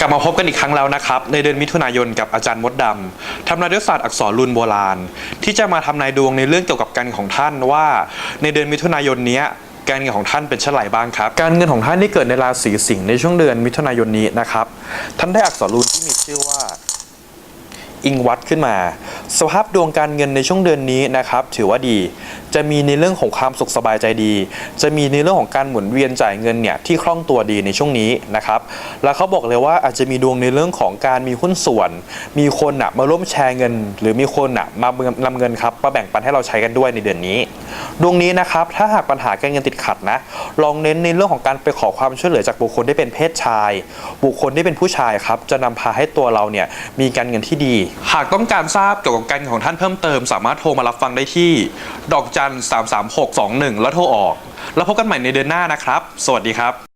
กลับมาพบกันอีกครั้งแล้วนะครับ ในเดือนมิถุนายนกับอาจารย์มดดำทำนายด้วยศาสตร์อักษรรุนโบราณ ที่จะมาทำนายดวงในเรื่องเกี่ยวกับการเงินของท่านว่า ในเดือนมิถุนายนนี้การเงินของท่านเป็นเช่นไรบ้างครับ การเงินของท่านที่เกิดในราศีสิงห์ในช่วงเดือนมิถุนายนนี้นะครับ ท่านได้อักษรรุนที่มีชื่อว่า อิงวัดขึ้นมา สภาพดวงการเงินในช่วงเดือนนี้นะครับถือว่าดี จะมีในเรื่องของความสุขสบายใจดี จะมีในเรื่องของการหมุนเวียนจ่ายเงินเนี่ยที่คล่องตัวดีในช่วงนี้นะครับแล้วเขาบอกเลยว่าอาจจะมีดวงในเรื่องของการมีหุ้นส่วน มีคนอะมาร่วมแชร์เงิน หรือมีคนอะมานำเงินครับมาแบ่งปันให้เราใช้กันด้วยในเดือนนี้ ดวงนี้นะครับถ้าหากปัญหาการเงินติดขัดนะลองเน้นในเรื่องของการไปขอความช่วยเหลือจากบุคคลที่เป็นเพศชาย บุคคลที่เป็นผู้ชายครับจะนำพาให้ตัวเราเนี่ยมีการเงินที่ดีหากต้องการทราบเกี่ยวกับการของท่านเพิ่มเติม สามารถโทรมารับฟังได้ที่ ดอกจัน 33621 แล้วโทรออก แล้วพบกันใหม่ในเดือนหน้านะครับ สวัสดีครับ